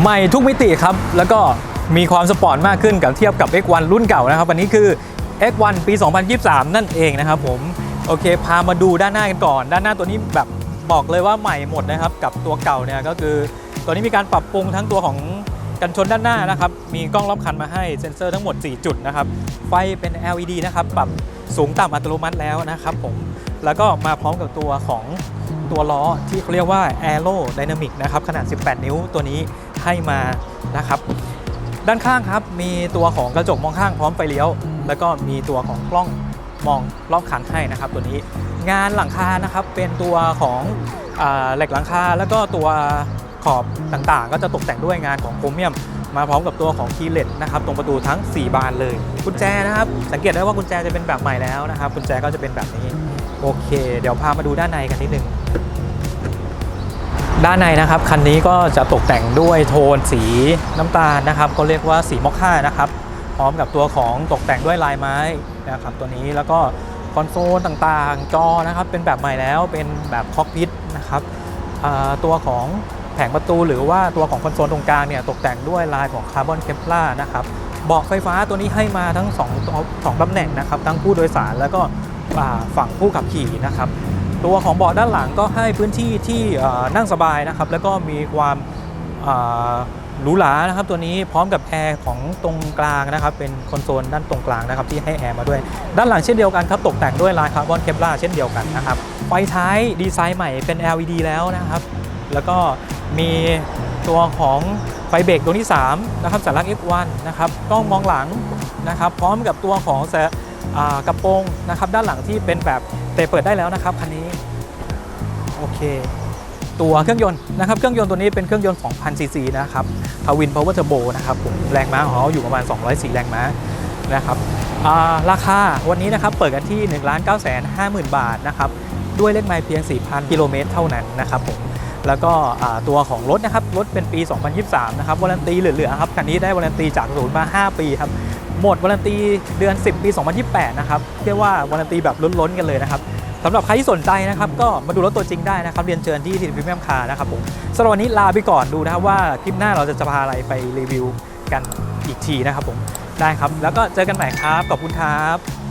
ใหม่ทุกมิติครับ แล้วก็มีความสปอร์ตมากขึ้นกับเทียบกับ X1 รุ่นเก่านะครับวันนี้คือ X1 ปี 2023 นั่นเองนะครับผมโอเค พามาดูด้านหน้ากันก่อน ด้านหน้าตัวนี้แบบบอกเลยว่าใหม่หมดนะครับ กับตัวเก่าเนี่ยก็คือตัวนี้มีการปรับปรุงทั้งตัวของกันชนด้านหน้านะครับ มีกล้องรอบคันมาให้เซ็นเซอร์ทั้งหมด 4 จุดนะครับ ไฟเป็น LED นะครับ ปรับสูงต่ำอัตโนมัติแล้วนะครับผม แล้วก็มาพร้อมกับตัวของตัวล้อที่เขาเรียกว่า Aero Dynamic นะครับขนาด 18 นิ้วตัวนี้ให้มานะครับด้านข้างครับมีตัวของกระจกมองข้างพร้อมไฟเลี้ยว แล้วก็มีตัวของกล้องมองรอบคันให้นะครับ ตัวนี้งานหลังคานะครับเป็นตัวของเหล็กหลังคาแล้วก็ตัวขอบต่างๆ ก็จะตกแต่งด้วยงานของโครเมียม มาพร้อมกับตัวของคีย์เลสนะครับตรงประตูทั้ง 4 บานเลย กุญแจนะครับ สังเกตได้ว่ากุญแจจะเป็นแบบใหม่แล้วนะครับกุญแจก็จะเป็นแบบนี้ โอเค เดี๋ยวพามาดูด้านในกันนิดนึง ด้านในนะครับ คันนี้ก็จะตกแต่งด้วยโทนสีน้ำตาลนะครับก็เรียกว่าสีมอคค่านะครับ พร้อมกับตัวของตกแต่งด้วยลายไม้นะครับตัวนี้แล้วก็คอนโซลต่างๆ จอนะครับ เป็นแบบใหม่แล้วเป็นแบบคอกพิทนะครับตัวของแผงประตูหรือว่าตัวของคอนโซลตรงกลางเนี่ยตกแต่งด้วยลายของคาร์บอนเคปลานะครับเบาะไฟฟ้าตัวนี้ให้มาทั้ง2องสองตำแหน่งนะครับ ทั้งผู้โดยสารแล้วก็ ฝั่งผู้ขับขี่นะครับ ตัวของเบาะด้านหลังก็ให้พื้นที่ที่นั่งสบายนะครับ แล้วก็มีความหรูหรานะครับตัวนี้พร้อมกับแอร์ของตรงกลางนะครับ เป็นคอนโซลด้านตรงกลางนะครับ ที่ให้แอร์มาด้วย ด้านหลังเช่นเดียวกันครับ ตกแต่งด้วยลายคาร์บอนเคปลาเช่นเดียวกันนะครับ ไฟท้ายดีไซน์ใหม่เป็น LED แล้วนะครับ แล้วก็มีตัวของไฟเบรกดวงที่ 3 นะครับสัญลักษณ์ F1 นะครับกล้องมองหลังนะครับ พร้อมกับตัวของแส กระโปรงนะครับด้านหลังที่เป็นแบบเตะเปิดได้แล้วนะครับคันนี้โอเค ตัวเครื่องยนต์นะครับเครื่องยนต์ตัวนี้เป็นเครื่องยนต์2,000ซีซีนะครับทวินพาวเวอร์เทอร์โบนะครับผมแรงม้าของเขาอยู่ประมาณ 204 แรงม้านะครับราคาวันนี้นะครับเปิดกันที่ 1 9 5 0 0 0 0 บาทนะครับด้วยเลขไมล์เพียง 4,000 กิโลเมตรเท่านั้นนะครับผมแล้วก็ตัวของรถนะครับรถเป็นปี 2023 นะครับวารันตีเหลือๆครับคันนี้ได้วารันตีจากศูนย์มา 5 ปีครับ หมดวารันตีเดือน 10 ปี 2028 นะครับเรียกว่าวารันตีแบบล้นๆกันเลยนะครับสำหรับใครที่สนใจนะครับก็มาดูรถตัวจริงได้นะครับ เรียนเชิญที่ทีมพรีเมียมคาร์นะครับผมสำหรับวันนี้ลาไปก่อนดูนะครับว่าคลิปหน้าเราจะจะพาอะไรไปรีวิวกันอีกทีนะครับผมได้ครับ แล้วก็เจอกันใหม่ครับขอบคุณครับ